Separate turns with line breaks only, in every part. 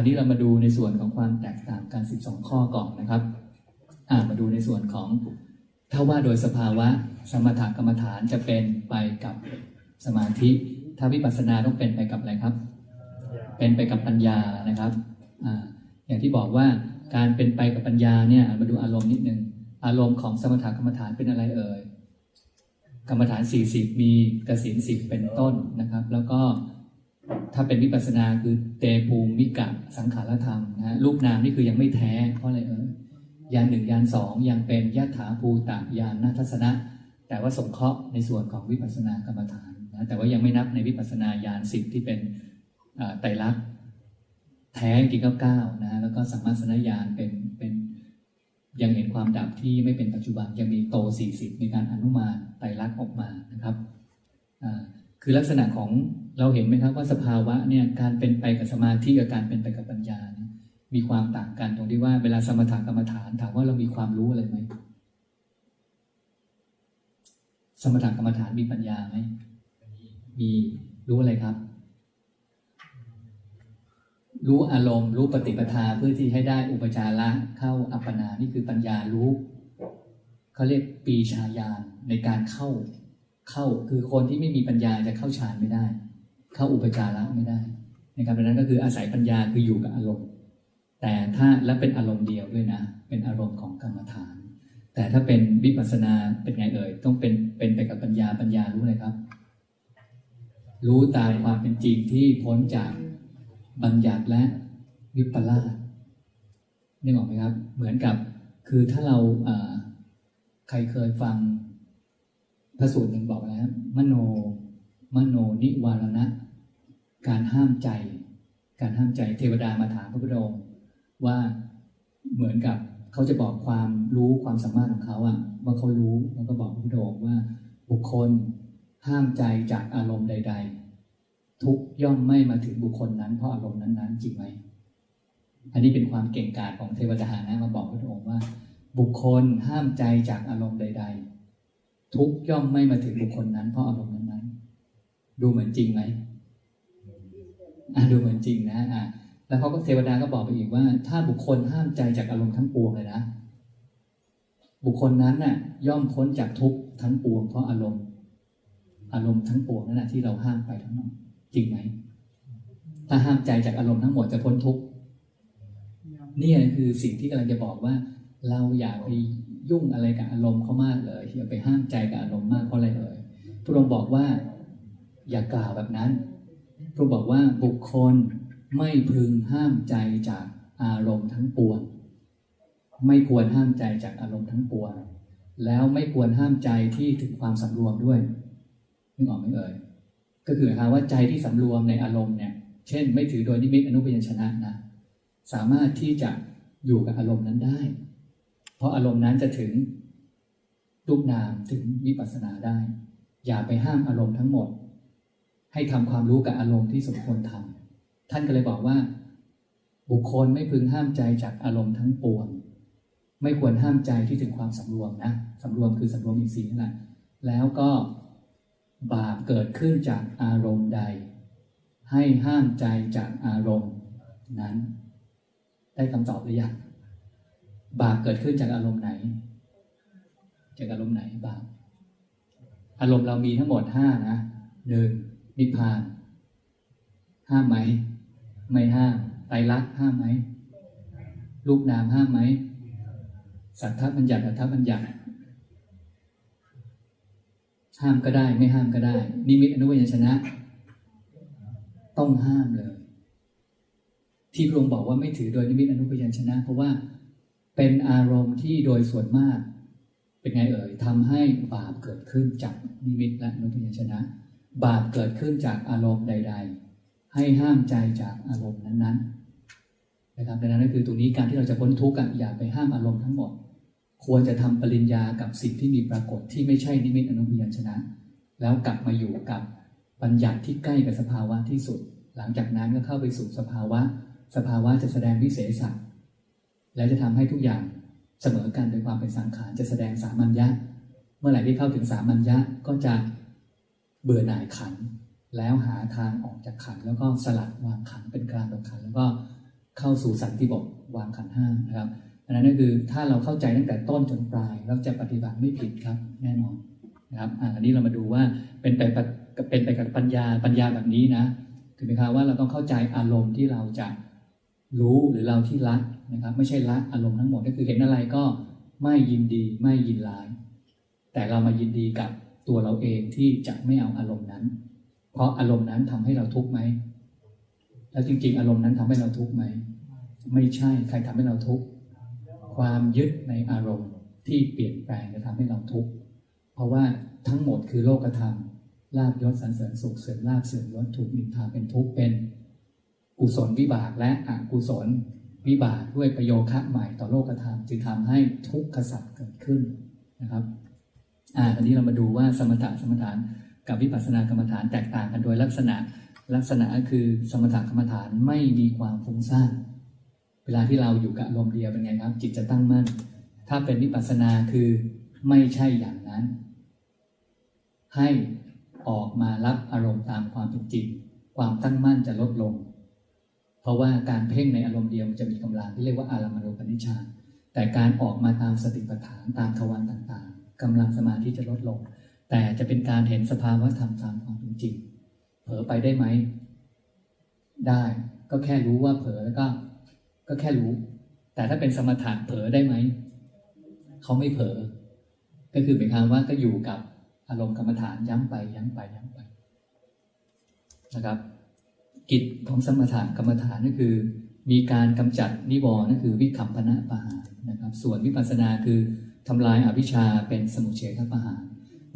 วันนี้เรามาดูในส่วนของความแตกต่างกัน 12 ข้อก่อนนะครับอ่ามาดูในส่วนของถ้าว่าโดยสภาวะสมถกรรมฐานจะเป็นไปกับสมาธิ ถ้าวิปัสสนาต้องเป็นไปกับอะไรครับ เป็นไปกับปัญญานะครับอ่าอย่างที่บอกว่าการเป็นไปกับปัญญาเนี่ยมาดูอารมณ์นิดนึงอารมณ์ของสมถกรรมฐานเป็นอะไรเอ่ยกรรมฐาน 40 มีกสินสิบเป็นต้นนะครับ แล้วก็ ถ้าเป็นวิปัสนาคือเตภูมิกะสังขารธรรมนะรูปนามนี่คือยังไม่แท้ เพราะอะไรเอ่ยยานหนึ่งยานสองยังเป็นยถาภูตะยานนาทัศนะ แต่ว่าสงเคราะห์ในส่วนของวิปัสสนากรรมฐานนะแต่ว่ายังไม่นับในวิปัสสนาญาณสิบที่เป็นไตรลักษณ์แท้จริงๆเก้านะแล้วก็สัมมาสนญาณเป็นเป็นยังเห็นความดับที่ไม่เป็นปัจจุบันยังมีโตสี่สิบในการอนุมานไตรลักษณ์ออกมานะครับอ่า คือลักษณะของเราเห็นไหมครับว่าสภาวะเนี่ยการเป็นไปกับสมาธิกับการเป็นไปกับปัญญาเนี่ยมีความต่างกันตรงที่ว่าเวลาสมถกรรมฐานถามว่าเรามีความรู้อะไรไหมสมถกรรมฐานมีปัญญาไหมมีรู้อะไรครับ รู้อารมณ์ รู้ปฏิปทาเพื่อที่ให้ได้อุปจาระเข้าอัปปนานี่คือปัญญารู้เขาเรียกปีชายานในการเข้า เข้าคือคนที่ไม่มีปัญญาจะเข้าฌานไม่ได้ เข้าอุปจาระไม่ได้นะครับดังนั้นก็คืออาศัยปัญญาคืออยู่กับอารมณ์ แต่ถ้าและเป็นอารมณ์เดียวด้วยนะ เป็นอารมณ์ของกรรมฐาน แต่ถ้าเป็นวิปัสสนาเป็นไงเอ่ยต้องเป็นเป็นไปกับปัญญาปัญญารู้อะไรครับ รู้ตามความเป็นจริงที่พ้นจากบัญญัติและวิปลาสนึกออกไหมครับ เหมือนกับคือถ้าเราใครเคยฟัง พระสูตรหนึ่งบอกแล้ว มโน มโนนิวารณะ การห้ามใจ การห้ามใจเทวดามาถามพระพุทธองค์ว่าเหมือนกับเขาจะบอกความรู้ความสามารถของเขาอะว่าเขารู้แล้วก็บอกพระพุทธองค์ว่า บุคคลห้ามใจจากอารมณ์ใด ๆ ทุกย่อมไม่มาถึงบุคคลนั้น เพราะอารมณ์นั้นๆจริงไหมอันนี้เป็นความเก่งกาจของเทวดานะมาบอกพระพุทธองค์ว่า บุคคลห้ามใจจากอารมณ์ใด ๆ ทุกย่อมไม่มาถึงบุคคลนั้น เพราะอารมณ์นั้นๆดูเหมือนจริงไหมอะดูเหมือนจริงนะอะแล้วเขาก็เทวดาก็บอกไปอีกว่า ถ้าบุคคลห้ามใจจากอารมณ์ทั้งปวงเลยนะบุคคลนั้นน่ะ ย่อมพ้นจากทุกทั้งปวง เพราะอารมณ์ อารมณ์ทั้งปวงนั่นแหละที่เราห้ามไปทั้งหมดจริงไหมถ้าห้ามใจจากอารมณ์ทั้งหมดจะพ้นทุกนี่คือสิ่งที่กำลังจะบอกว่า เราอย่าไป ยุ่งอะไรกับอารมณ์เขามากเลยอย่าไปห้ามใจกับอารมณ์มากเพราะอะไรเลยพระองค์บอกว่าอย่ากล่าวแบบนั้นพระองค์บอกว่าบุคคลไม่พึงห้ามใจจากอารมณ์ทั้งปวงไม่ควรห้ามใจจากอารมณ์ทั้งปวงแล้วไม่ควรห้ามใจที่ถึงความสำรวมด้วยนึกออกไหมเอ่ยก็คือหายคว่าใจที่สำรวมในอารมณ์เนี่ย เช่น ไม่ถือโดยนิมิตอนุพยัญชนะนะ สามารถที่จะอยู่กับอารมณ์นั้นได้ เพราะอารมณ์นั้นจะถึงรูปนามถึงวิปัสสนาได้ อย่าไปห้ามอารมณ์ทั้งหมด ให้ทำความรู้กับอารมณ์ที่สมควรทำท่านก็เลยบอกว่า บุคคลไม่พึงห้ามใจจากอารมณ์ทั้งปวง ไม่ควรห้ามใจที่ถึงความสำรวมนะสำรวมคือสำรวมอินทรีย์นั่นแหละแล้วก็บาปเกิดขึ้นจากอารมณ์ใด ให้ห้ามใจจากอารมณ์นั้น ได้คำตอบหรือยัง บาปเกิดขึ้นจากอารมณ์ไหน จากอารมณ์ไหนบาปอารมณ์เรามีทั้งหมดห้านะหนึ่งนิพพาน ห้ามไหม ไม่ห้ามไตรลักษณ์ห้ามไหมรูปนามห้ามไหมสัทธบัญญัติอัตถบัญญัติห้ามก็ได้ ไม่ห้ามก็ได้ นิมิตอนุวัยชนะ ต้องห้ามเลย ที่พระองค์บอกว่าไม่ถือโดยนิมิตอนุพยัญชนะ เพราะว่า เป็นอารมณ์ที่โดยส่วนมาก เป็นไงเอ่ยทำให้บาปเกิดขึ้นจากนิมิตและอนุพยัญชนะ บาปเกิดขึ้นจากอารมณ์ใด ๆ ให้ห้ามใจจากอารมณ์นั้นๆนะครับดังนั้นก็คือตรงนี้การที่เราจะพ้นทุกข์อะอย่าไปห้ามอารมณ์ทั้งหมด ควรจะทำปริญญากับสิ่งที่มีปรากฏที่ไม่ใช่นิมิตอนุพยัญชนะ แล้วกลับมาอยู่กับปัญญาที่ใกล้กับสภาวะที่สุด หลังจากนั้นก็เข้าไปสู่สภาวะ สภาวะจะแสดงวิเศษสั และจะทำให้ทุกอย่างเสมอกันโดยความเป็นสังขารจะแสดงสามัญญะ เมื่อไหร่ที่เข้าถึงสามัญญะก็จะเบื่อหน่ายขัน แล้วหาทางออกจากขัน แล้วก็สลัดวางขันเป็นกลางกับขัน แล้วก็เข้าสู่สันติบทวางขันห้านะครับอันนั้นก็คือถ้าเราเข้าใจตั้งแต่ต้นจนปลายเราจะปฏิบัติไม่ผิดครับแน่นอนนะครับอันนี้เรามาดูว่าเป็นไปเป็นไปกับปัญญาปัญญาแบบนี้นะคือหมายความว่าเราต้องเข้าใจอารมณ์ที่เราจะรู้หรือเราที่รัก นะครับ ไม่ใช่ละอารมณ์ทั้งหมดก็คือเห็นอะไรก็ไม่ยินดีไม่ยินร้าย แต่เรามายินดีกับตัวเราเองที่จะไม่เอาอารมณ์นั้น เพราะอารมณ์นั้นทำให้เราทุกข์ไหมแล้วจริงๆ อารมณ์นั้นทำให้เราทุกข์ไหมไม่ใช่ใครทำให้เราทุกข์ความยึดในอารมณ์ที่เปลี่ยนแปลงจะทำให้เราทุกข์เพราะว่าทั้งหมดคือโลกธรรมลาบยศสรรเสริญสุขเสริญลาบเสริญยศถูกนินทาเป็นทุกข์เป็นกุศลวิบากและอกุศล วิบากด้วยประโยคะใหม่ต่อโลกธรรมจึงทำให้ทุกข์ขสัตว์เกิดขึ้นนะครับอ่าตอนนี้เรามาดูว่าสมถะสมถานกับวิปัสสนากรรมฐานแตกต่างกันโดยลักษณะลักษณะคือสมถะกรรมฐานไม่มีความฟุ้งซ่านเวลาที่เราอยู่กับอารมณ์เดียวเป็นไงครับ จิตจะตั้งมั่น ถ้าเป็นวิปัสสนาคือไม่ใช่อย่างนั้น ให้ออกมารับอารมณ์ตามความเป็นจริง ความตั้งมั่นจะลดลง ราะว่าการเพ่งในอารมณ์เดียวมันจะมีกำลังที่เรียกว่าอารามณูปนิชฌานแต่การออกมาตามสติปัฏฐานตามทวารต่างๆกำลังสมาธิจะลดลง แต่จะเป็นการเห็นสภาวะธรรมตามความเป็นจริงเผลอไปได้ไหม ได้ก็แค่รู้ว่าเผลอแล้วก็ ก็แค่รู้ แต่ถ้าเป็นสมถะเผลอได้ไหมเขาไม่เผลอก็คือหมายความว่าก็อยู่กับอารมณ์กรรมฐานย้ำไปย้ำไปย้ำไปนะครับ กิจของสมถะกรรมฐานก็คือ มีการกำจัดนิวรณ์นั่นคือวิคัมพนะปะหารนะครับ ส่วนวิปัสสนาคือทำลายอวิชชาเป็นสมุเฉทปะหาร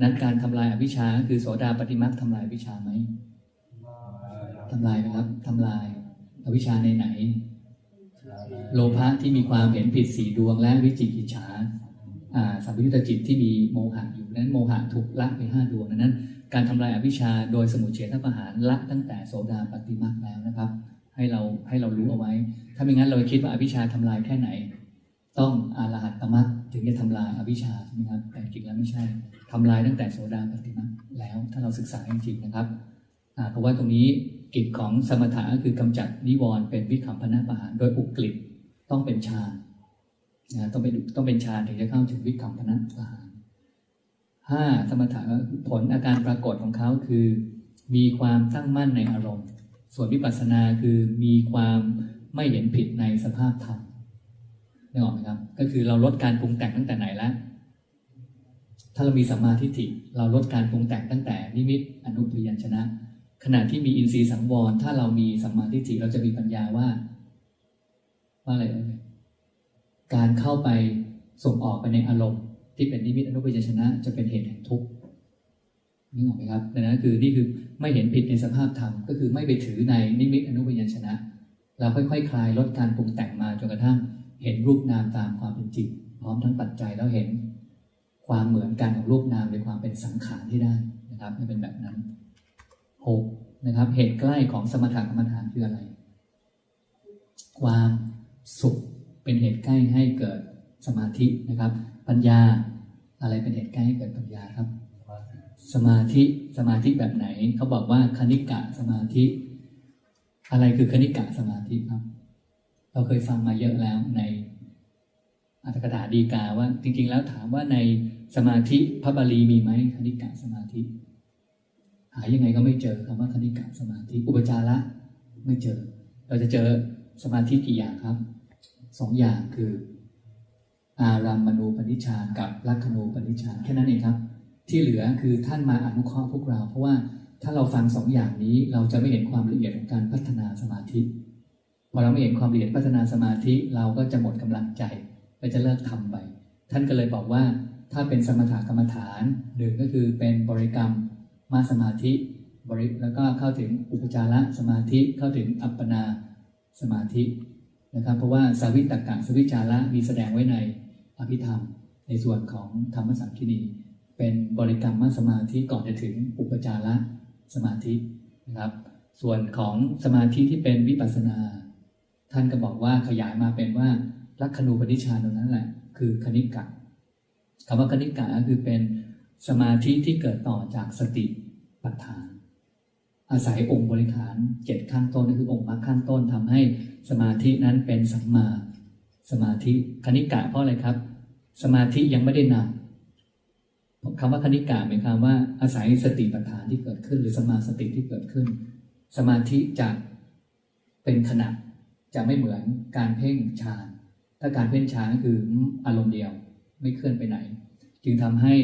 นั้นการทำลายอวิชชาคือโสดาปฏิมักทำลายอวิชาไหมทำลายไหมครับทำลายอวิชชาในไหน โลภะที่มีความเห็นผิดสี่ดวงและวิจิกิจฉาสัมปยุตตจิตที่มีโมหะอยู่นั้นโมหะถูกละไปห้าดวงดังนั้น การทำลายอวิชชาโดยสมุเฉทประหารละตั้งแต่โสดาปฏิมาแล้วนะครับ ให้เราให้เรารู้เอาไว้ ถ้าไม่งั้นเราคิดว่าอวิชชาทำลายแค่ไหน ต้องอาลหัตตมรรคถึงจะทำลายอวิชชาใช่ไหมครับแต่จริงแล้วไม่ใช่ทำลายตั้งแต่โสดาปฏิมาแล้ว ถ้าเราศึกษาจริงๆนะครับเพราะว่าตรงนี้กิจของสมถะก็คือกำจัดนิวรณ์เป็นวิคัมพนะประหาร โดยอุกฤษต้องเป็นฌานนะต้องเป็นต้องเป็นฌานถึงจะเข้าถึงวิคัมพนะประหาร ห้าสมถะผลอาการปรากฏของเขาคือ มีความตั้งมั่นในอารมณ์ ส่วนวิปัสสนาคือมีความไม่เห็นผิดในสภาพธรรมนึกออกไหมครับ ก็คือเราลดการปรุงแต่งตั้งแต่ไหนแล้วถ้าเรามีสัมมาทิฏฐิเราลดการปรุงแต่งตั้งแต่นิมิตอนุปยัญชนะ ขณะที่มีอินทรีย์สังวร ถ้าเรามีสัมมาทิฏฐิเราจะมีปัญญาว่า ว่าอะไร การเข้าไปส่งออกไปในอารมณ์ ที่เป็นนิมิตอนุปยชนะ จะเป็นเหตุแห่งทุกข์นึกออกไหมครับดังนั้นคือนี่คือไม่เห็นผิดในสภาพธรรมก็คือไม่ไปถือในนิมิตอนุปยชนะ เราค่อยๆคคลายลดการปรุงแต่งมาจนกระทั่งเห็นรูปนามตามความเป็นจริงพร้อมทั้งปัจจัยแล้วเห็นความเหมือนกันของรูปนามในความเป็นสังขารที่ได้นะครับให้เป็นแบบนั้นหกนะครับ เหตุใกล้ของสมถะกรรมฐานคืออะไร ความสุขเป็นเหตุใกล้ให้เกิดสมาธินะครับ ปัญญาอะไรเป็นเหตุใกล้ให้เกิดปัญญาครับ สมาธิสมาธิแบบไหนเขาบอกว่าคณิกะสมาธิ อะไรคือคณิกะสมาธิครับ เราเคยฟังมาเยอะแล้วในอัตถกถาดีกาว่า จริง ๆ แล้วถามว่าในสมาธิพระบาลีมีไหมคณิกะสมาธิ หายังไงก็ไม่เจอคำว่าคณิกะสมาธิ อุปจาระไม่เจอ เราจะเจอสมาธิกี่อย่างครับสองอย่างคือ อารามมณูปนิชานกับลักขณูปนิชานแค่นั้นเองครับ ที่เหลือคือท่านมาอนุเคราะห์พวกเรา เพราะว่าถ้าเราฟังสองอย่างนี้เราจะไม่เห็นความละเอียดของการพัฒนาสมาธิพอเราไม่เห็นความละเอียดพัฒนาสมาธิเราก็จะหมดกำลังใจและจะเลิกทำไป ท่านก็เลยบอกว่าถ้าเป็นสมถกรรมฐานหนึ่งก็คือเป็นบริกรรมมาสมาธิบริแล้วก็เข้าถึงอุปจารสมาธิเข้าถึงอัปปนาสมาธินะครับ เพราะว่าสาวิตตกะสวิจาระมีแสดงไว้ใน อภิธรรม ในส่วนของธรรมสังคีนีเป็นบริกรรมมาสมาธิก่อนจะถึงอุปจารสมาธินะครับ ส่วนของสมาธิที่เป็นวิปัสสนา ท่านก็บอกว่าขยายมาเป็นว่าลักขณูปนิชานตรงนั้นแหละ คือคณิกะคำว่าคณิกะก็คือเป็นสมาธิที่เกิดต่อจากสติปัฏฐาน อาศัยองค์บริขารเจ็ดขั้นต้นก็คือองค์มรรคขั้นต้นทำให้สมาธินั้นเป็นสัมมา สมาธิคณิกะเพราะอะไรครับ สมาธิยังไม่ได้นำคำว่าคณิกะหมายความว่าอาศัยสติปัฏฐานที่เกิดขึ้น หรือสมาสติที่เกิดขึ้น สมาธิจะเป็นขณะจะไม่เหมือนการเพ่งฌานถ้าการเพ่งฌานก็คืออารมณ์เดียวไม่เคลื่อนไปไหน จึงทำให้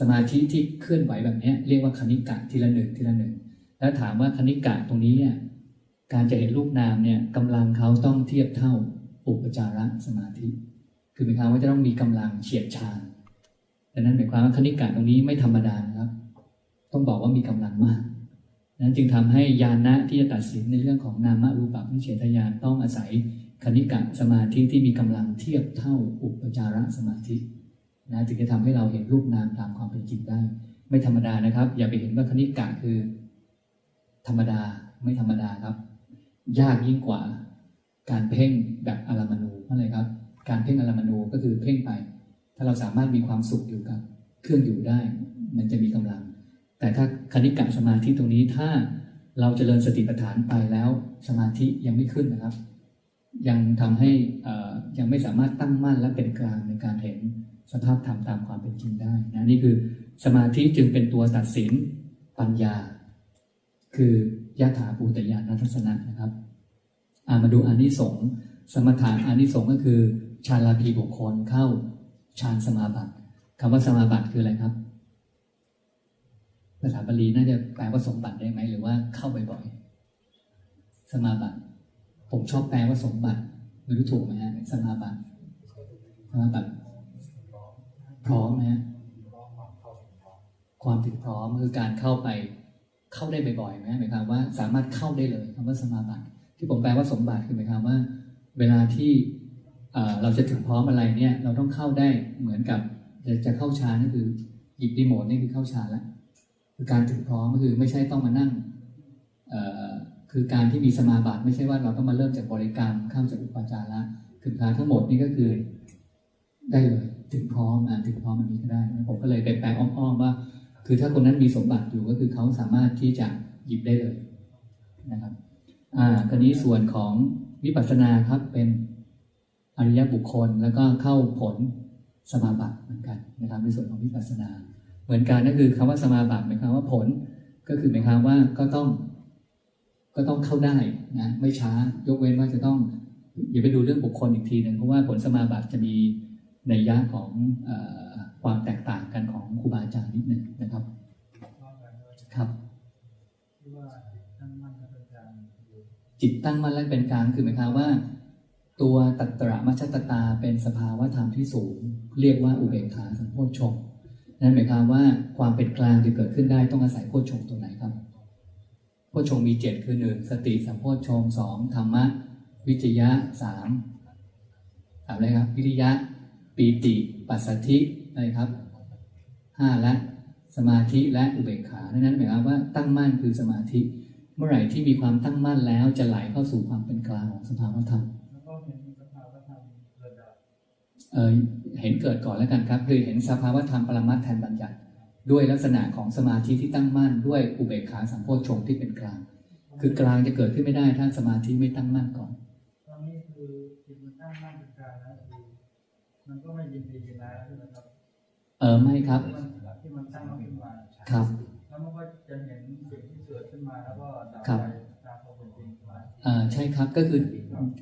สมาธิที่เคลื่อนไหวแบบนี้เรียกว่าคณิกะทีละหนึ่งทีละหนึ่งแล้วถามว่าคณิกะตรงนี้เนี่ยการจะเห็นรูปนามเนี่ยกำลังเขาต้องเทียบเท่า อุปจารสมาธิ คือหมายความว่าจะต้องมีกำลังเฉียดชานดังนั้นหมายความว่าคณิกะตรงนี้ไม่ธรรมดานะครับ ต้องบอกว่ามีกำลังมากนั้นจึงทำให้ญาณะที่จะตัดสินในเรื่องของนามรูปะวิเฉทญาณต้องอาศัยคณิกะสมาธิที่มีกำลังเทียบเท่าอุปจารสมาธินะจึงจะทำให้เราเห็นรูปนามตามความเป็นจริงได้ ไม่ธรรมดานะครับ อย่าไปเห็นว่าคณิกะคือ ธรรมดาไม่ธรรมดาครับ ยากยิ่งกว่า การเพ่งแบบอารามณูอะไรครับ การเพ่งอารามณูก็คือเพ่งไป ถ้าเราสามารถมีความสุขอยู่กับ เครื่องอยู่ได้ มันจะมีกำลัง แต่ถ้าคณิกะสมาธิตรงนี้ถ้าเราจเจริญสติปัฏฐานไปแล้วสมาธิยังไม่ขึ้นนะครับ ยังทำให้อ่อยังไม่สามารถตั้งมั่นและเป็นกลางในการเห็นสภาพธรรมตามความเป็นจริงได้นะนี่คือสมาธิจึงเป็นตัวตัดสินปัญญา คือยะถาปูตยานัทัศนะนะครับ มาดูอานิสงส์สมถะอานิสงส์ก็คือฌานลาภีบุคคลเข้าฌานสมาบัติคำว่าสมาบัติคืออะไรครับ ภาษาบาลีน่าจะแปลว่าสมบัติได้ไหมหรือว่าเข้าบ่อยๆสมาบัติ ผมชอบแปลว่าสมบัติไม่รู้ถูกไหมฮะสมาบัติสมาบัติพร้อมนะฮะความถึงพร้อมคือการเข้าไปเข้าได้บ่อยๆนะหมายความว่าสามารถเข้าได้เลยคำว่าสมาบัติ ที่ผมแปลว่าสมบัติคือหมายความว่า เวลาที่เราจะถึงพร้อมอะไรเนี่ย เราต้องเข้าได้เหมือนกับจะจะเข้าฌานก็คือหยิบรีโมทนี่คือเข้าฌาแล้วคือการถึงพร้อมก็คือไม่ใช่ต้องมานั่งคือการที่มีสมาบัติไม่ใช่ว่าเราต้องมาเริ่มจากบริกรรมข้ามจากอุปจาระถึงการทั้งหมดนี่ก็คือ ได้เลยถึงพร้อมอ่าถึงพร้อมอันนี้ก็ได้ผมก็เลยไปแปลอ้อมๆว่า คือถ้าคนนั้นมีสมบัติอยู่ก็คือเขาสามารถที่จะหยิบได้เลยนะครับ อ่าคราวนี้ส่วนของวิปัสสนาครับเป็นอริยบุคคลแล้วก็เข้าผลสมาบัติเหมือนกันนะครับในส่วนของวิปัสสนา เหมือนกันก็คือคำว่าสมาบัติหมายความว่าผลก็คือหมายความว่าก็ต้องก็ต้องเข้าได้นะไม่ช้ายกเว้นว่าจะต้องอย่าไปดูเรื่องบุคคลอีกทีหนึ่งเพราะว่าผลสมาบัติจะมีในยะของออความแตกต่างกันของครูบาอาจารย์นิดหนึ่งนะครับ ครับ จิตตั้งมั่นและเป็นกลางคือหมายความว่า ตัวตัตตระมัชตตาเป็นสภาวะธรรมที่สูง เรียกว่าอุเบกขาสัมโพชฌงค์นั่นหมายความว่าความเป็นกลางจะเกิดขึ้นได้ต้องอาศัยโพชฌงตัวไหนครับโพชฌงมีเจ็ดคือหนึ่งสติสัมโพชฌงสองธรรมะ วิจยะสามสามอะไรครับวิริยะปีติปัสสธิอะไรครับห้าและสมาธิและอุเบกขาดังนั้นหมายความว่าตั้งมั่นคือสมาธิ เมื่อไหร่ที่มีความตั้งมั่นแล้วจะไหลเข้าสู่ความเป็นกลางของสภาวธรรม
แล้วก็เห็นสภาวะธรรมเกิดดับ
เออเห็นเกิดก่อนแล้วกันครับ คือเห็นสภาวธรรมปรมัตถ์แทนบัญญัติ ด้วยลักษณะของสมาธิที่ตั้งมั่น ด้วยอุเบกขาสัมโพชฌงค์ที่เป็นกลาง คือกลางจะเกิดขึ้นไม่ได้ถ้าสมาธิไม่ตั้งมั่นก่อน
ตอนนี้คือจิตมันตั้งมั่นเป็นกลางแล้วคือมันก็ไม่ยินดียินร้ายใช่ไหมครับ
เออไม่ครับ
ที่มันที่มันตั้งมั่นขึ้นมา
ครับ
แล้วมันก็จะเห็น
ครับใช่ครับก็คือ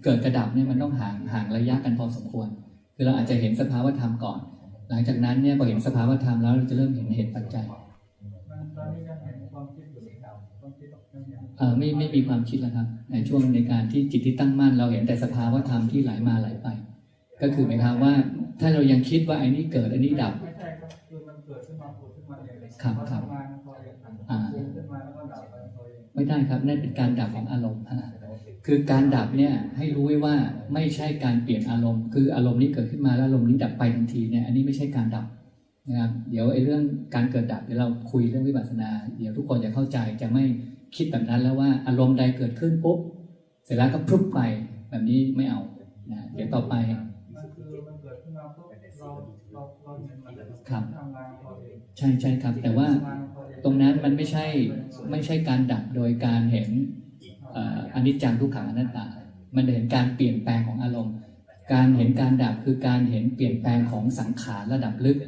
เกิดกระดับเนี่ยมันต้องห่างห่างระยะกันพอสมควร คือเราอาจจะเห็นสภาวธรรมก่อน หลังจากนั้นเนี่ยพอเห็นสภาวธรรมแล้วเราจะเริ่มเห็นเหตุปัจจัยไม่ไม่มีความคิดแล้วครับ ในช่วงในการที่จิตที่ตั้งมั่น เราเห็นแต่สภาวธรรมที่ไหลมาไหลไป ก็คือหมายความว่า ถ้าเรายังคิดว่าไอ้นี้เกิดไอ้นี้ดับ
ครับค
รับ
ไม่
ได้ครับนั่นเป็นการดับของอารมณ์ฮะคือการดับเนี่ยให้รู้ไว้ว่าไม่ใช่การเปลี่ยนอารมณ์ คืออารมณ์นี้เกิดขึ้นมาแล้วอารมณ์นี้ดับไปทันทีเนี่ยอันนี้ไม่ใช่การดับนะครับเดี๋ยวไอ้เรื่องการเกิดดับเดี๋ยวเราคุยเรื่องวิปัสสนา เดี๋ยวทุกคนจะเข้าใจจะไม่คิดแบบนั้นแล้วว่าอารมณ์ใดเกิดขึ้นปุ๊บเสร็จแล้วก็พรุบไปแบบนี้ไม่เอานะเดี๋ยวต่อไป
มันคือมันเกิดขึ้นมาปุ๊บเราเราเราเห็นมัน
ครับ
ทำงานพอเอง
ใช่ใช่ครับแต่ว่า ตรงนั้นมันไม่ใช่ไม่ใช่การดับโดยการเห็นอนิจจังทุกขังอนัตตา มันเห็นการเปลี่ยนแปลงของอารมณ์ การเห็นการดับคือการเห็นเปลี่ยนแปลงของสังขารระดับลึก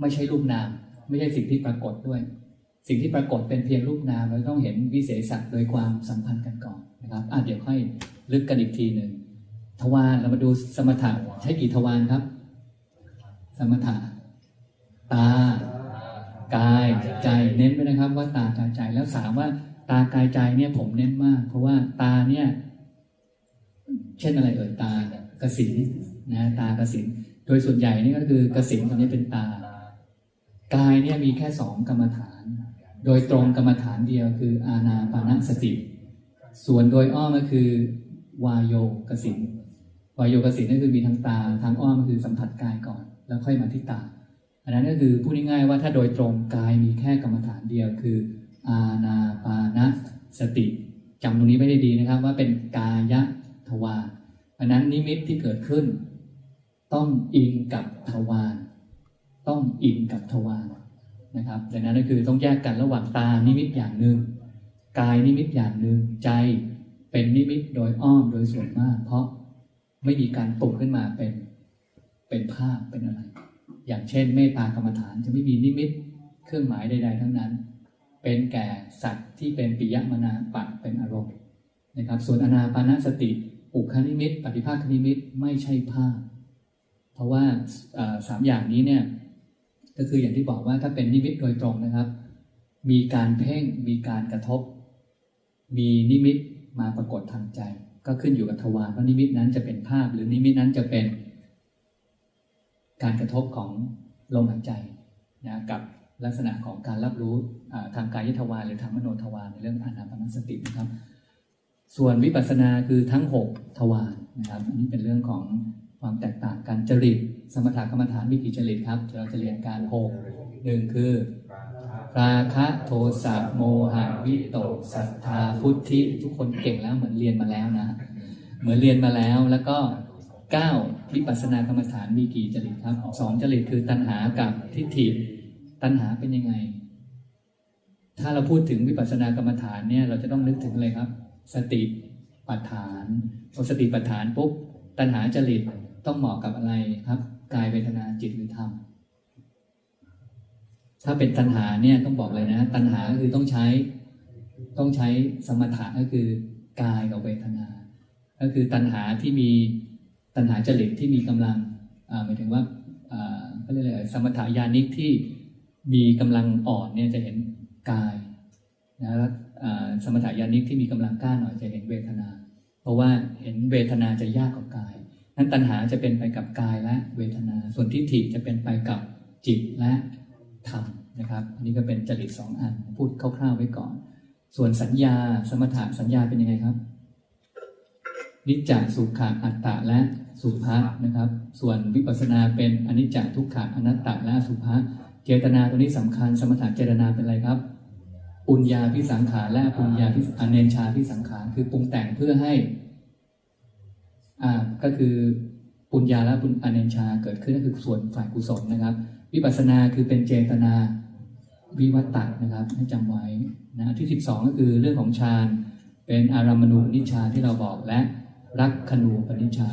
ไม่ใช่รูปนาม ไม่ใช่สิ่งที่ปรากฏด้วย สิ่งที่ปรากฏเป็นเพียงรูปนามเราต้องเห็นวิเศษสัตว์โดยความสัมพันธ์กันก่อนนะครับอะเดี๋ยวค่อยลึกกันอีกทีหนึ่งทวารเรามาดูสมถะใช้กี่ทวารครับ สมถะตา กายใจเน้นไปนะครับว่าตากายใจแล้วสามว่าตากายใจเนี่ยผมเน้นมาก เพราะว่าตาเนี่ย เช่นอะไรเอ่ยตากสินนะตากสินโดยส่วนใหญ่นี่ก็คือกสินตัวนี้เป็นตากายเนี่ยมีแค่สองกรรมฐาน โดยตรงกรรมฐานเดียวคืออาณาปานสติ ส่วนโดยอ้อมก็คือ วายโยกสินวายโยกสินก็คือมีทางตาทางอ้อมก็คือสัมผัสกายก่อน แล้วค่อยมาที่ตา นนั้นก็คือพูดง่ายๆว่าถ้าโดยตรงกายมีแค่กรรมฐานเดียวคือ อาณาปานสติจำตรงนี้ไม่ได้ดีนะครับ ว่าเป็นกายทวารอันนั้นนิมิตที่เกิดขึ้น ต้องอิงกับทวารต้องอิงกับทวารนะครับดังนั้นก็คือต้องแยกกันระหว่างตานิมิตอย่างหนึ่งกายนิมิตอย่างหนึ่งใจเป็นนิมิตโดยอ้อมโดยส่วนมาก เพราะไม่มีการปลุกขึ้นมาเป็นเป็นภาพเป็นอะไร อย่างเช่นเมตตากรรมฐานจะไม่มีนิมิตเครื่องหมายใด ๆ ทั้งนั้น เป็นแก่สัตว์ที่เป็นปิยมนาปัตเป็นอารมณ์นะครับ ส่วนอนาปานสติอุคนิมิต ปฏิภาคนิมิตไม่ใช่ภาพ เพราะว่าสามอย่างนี้เนี่ยก็คืออย่างที่บอกว่าถ้าเป็นนิมิตโดยตรงนะครับ มีการเพ่งมีการกระทบ มีนิมิตมาปรากฏทางใจ ก็ขึ้นอยู่กับทวารว่านิมิตนั้นจะเป็นภาพ หรือนิมิตนั้นจะเป็น การกระทบของลมหายใจนะกับลักษณะของการรับรู้ทางกายทวารหรือทางมโนทวารในเรื่องอานาปานสตินะครับ ส่วนวิปัสสนาคือทั้ง 6 ทวารนะครับอันนี้เป็นเรื่องของความแตกต่างกันจริต สมถกรรมฐานมีกี่จริตครับเราจะเรียนการหกหนึ่งคือราคะโทสะโมหะวิโตกศรัทธาพุทธิ ทุกคนเก่งแล้วเหมือนเรียนมาแล้วนะ เหมือนเรียนมาแล้วแล้วก็ เก้าวิปัสสนากรรมฐานมีกี่จริตครับสองจริตคือตัณหากับทิฏฐิ ตัณหาเป็นยังไง ถ้าเราพูดถึงวิปัสสนากรรมฐานเนี่ยเราจะต้องนึกถึงอะไรครับ สติปัฏฐานพอสติปัฏฐานปุ๊บตัณหาจริตต้องเหมาะกับอะไรครับกายเวทนาจิตหรือธรรมถ้าเป็นตัณหาเนี่ยต้องบอกเลยนะ ตัณหาก็คือต้องใช้ต้องใช้สมถะก็คือกายกับเวทนา ก็คือตัณหาที่มี ตัณหาจริตที่มีกำลังหมายถึงว่าอ่าเรียกอะไรสมถะญาณิกที่มีกำลังอ่อนเนี่ยจะเห็นกายนะแล้วสมถะญาณิกที่มีกำลังกล้าหน่อยจะเห็นเวทนา เพราะว่าเห็นเวทนาจะยากกว่ากายนั้นตัณหาจะเป็นไปกับกายและเวทนา ส่วนทิฏฐิจะเป็นไปกับจิตและธรรมนะครับ อันนี้ก็เป็นจริตสองอันพูดคร่าวๆไว้ก่อน ส่วนสัญญาสมถะสัญญาเป็นยังไงครับ นิจจสุขะอัตตะและสุภะนะครับ ส่วนวิปัสสนาเป็นอนิจจทุกขะอนัตตะและสุภะเจตนาตัวนี้สำคัญ สมถะเจตนาเป็นอะไรครับ ปุญญาพิสังขารและปุญญาพิอเนนชาพิสังขารคือปรุงแต่งเพื่อให้ อ่าก็คือปุญญาและปุญอเนนชาเกิดขึ้นก็คือส่วนฝ่ายกุศลนะครับ วิปัสสนาคือเป็นเจตนาวิวัตตนะครับ ให้จำไว้นะที่ 12 ก็คือเรื่องของฌานเป็นอารามณูนิชาที่เราบอกและ รักขณูปนิชา